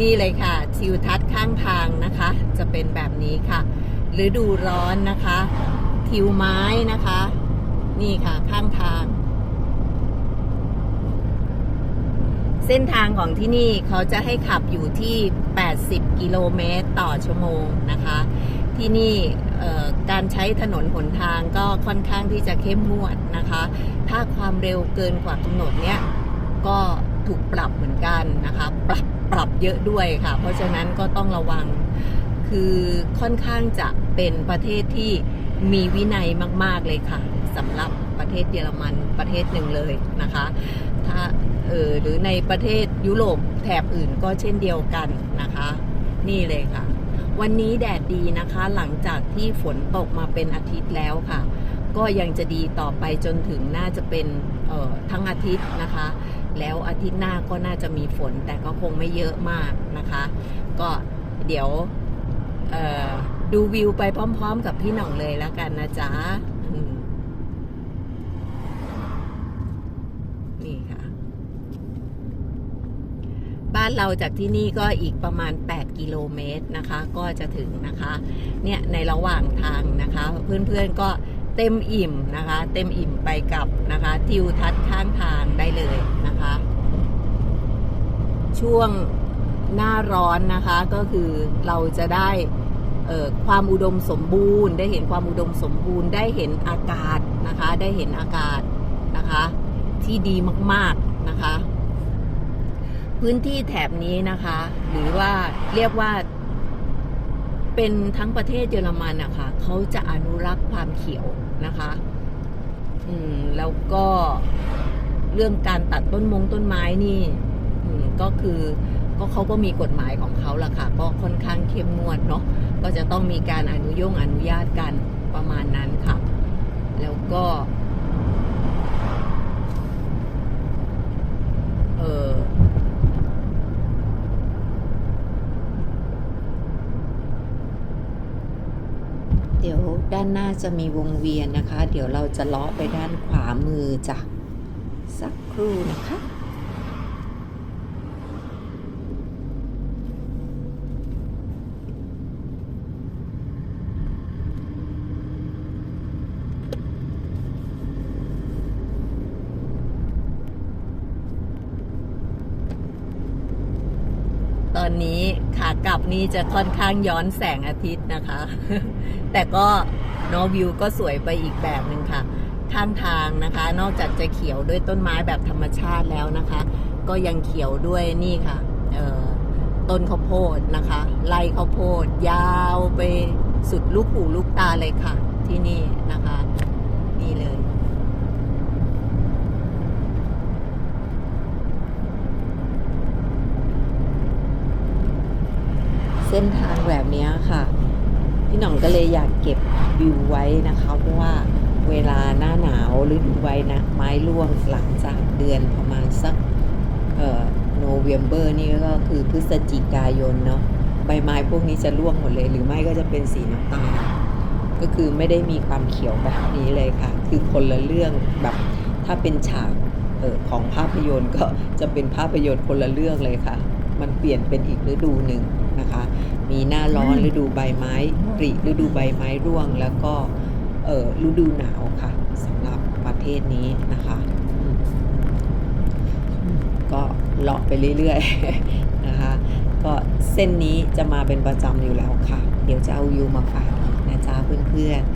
นี่เลยค่ะทิวทัศน์ข้างทางนะคะ จะเป็นแบบนี้ค่ะฤดูร้อนนะคะ ทิวไม้นะคะ นี่ค่ะข้างทาง เส้นทางของที่นี่เขาจะให้ขับอยู่ที่ 80 กิโลเมตรต่อชั่วโมงนะคะ ที่นี่การใช้ถนนหนทางก็ค่อนข้างที่จะเข้มงวดนะคะ ถ้าความเร็วเกินกว่ากำหนดเนี้ย ก็ถูกปรับเหมือนกันนะคะ ปรับปรับเยอะด้วยค่ะ เพราะฉะนั้นก็ต้องระวังคือค่อนข้างจะเป็นประเทศที่มีวินัยมาก ๆเลยค่ะสำหรับประเทศเยอรมันประเทศหนึ่งเลยนะคะ ถ้าเออหรือในประเทศยุโรปแถบอื่นก็เช่นเดียวกันนะคะ นี่เลยค่ะ วันนี้แดดดีนะคะ หลังจากที่ฝนตกมาเป็นอาทิตย์แล้วค่ะ ก็ยังจะดีต่อไปจนถึงน่าจะเป็นออทั้งอาทิตย์นะคะ แล้วอาทิตย์หน้าก็น่าจะมีฝน แต่ก็คงไม่เยอะมากนะคะ ก็เดี๋ยวดูวิวไปพร้อม ๆ กับพี่หน่องเลยแล้วกันนะจ๊ะนี่ค่ะ บ้านเราจากที่นี่ก็อีกประมาณ 8 กิโลเมตรนะคะ ก็จะถึงนะคะ เนี่ยในระหว่างทางนะคะ เพื่อนๆก็เต็มอิ่มนะคะ เต็มอิ่มไปกับนะคะทิวทัศน์ข้างทางได้เลยนะคะ ช่วงหน้าร้อนนะคะก็คือเราจะได้ความอุดมสมบูรณ์ ได้เห็นความอุดมสมบูรณ์ ได้เห็นอากาศนะคะ ได้เห็นอากาศนะคะ ที่ดีมากๆนะคะ พื้นที่แถบนี้นะคะ หรือว่าเรียกว่า เป็นทั้งประเทศเยอรมันนะคะเขาจะอนุรักษ์ความเขียวนะคะ อืมแล้วก็เรื่องการตัดต้นมงต้นไม้นี่ ก็คือก็เขาก็มีกฎหมายของเขาละค่ะ ก็ค่อนข้างเข้มงวดเนาะก็จะต้องมีการอนุโยงอนุญาตกันประมาณนั้นค่ะ แล้วก็เออเดี๋ยวด้านหน้าจะมีวงเวียนนะคะ เดี๋ยวเราจะเลาะไปด้านขวามือจ้ะสักครู่นะคะ ตอนนี้ขากลับนี่จะค่อนข้างย้อนแสงอาทิตย์นะคะ แต่ก็โนวิวก็สวยไปอีกแบบหนึ่งค่ะ ข้างทางนะคะ นอกจากจะเขียวด้วยต้นไม้แบบธรรมชาติแล้วนะคะ ก็ยังเขียวด้วยนี่ค่ะต้นข้าวโพดนะคะไร่ข้าวโพดยาวไปสุดลูกหูลูกตาเลยค่ะ ที่นี่นะคะ นี่เลย เส้นทางแบบนี้ค่ะ พี่หน่องก็เลยอยากเก็บวิวไว้นะคะเพราะว่าเวลาหน้าหนาวหรือดูไว้นะไม้ร่วงหลังจากเดือนประมาณสักเอ่อโนเวมเบอร์นี่ก็คือพฤศจิกายนเนาะใบไม้พวกนี้จะร่วงหมดเลย หรือไม่ก็จะเป็นสีน้ำตาลก็คือไม่ได้มีความเขียวแบบนี้เลยค่ะ คือคนละเรื่องแบบถ้าเป็นฉากออของภาพยนตร์ก็จะเป็นภาพยนตร์คนละเรื่องเลยค่ะ มันเปลี่ยนเป็นอีกฤดูหนึ่งนะคะ มีหน้าร้อนฤดูใบไม้ปริฤดูใบไม้ร่วง แล้วก็เฤดูหนาวค่ะสำหรับประเทศนี้นะคะ ก็เลาะไปเรื่อยๆนะคะ ก็เส้นนี้จะมาเป็นประจำอยู่แล้วค่ะ เดี๋ยวจะเอายูมาฝากอีกนะจ๊ะเพื่อนๆ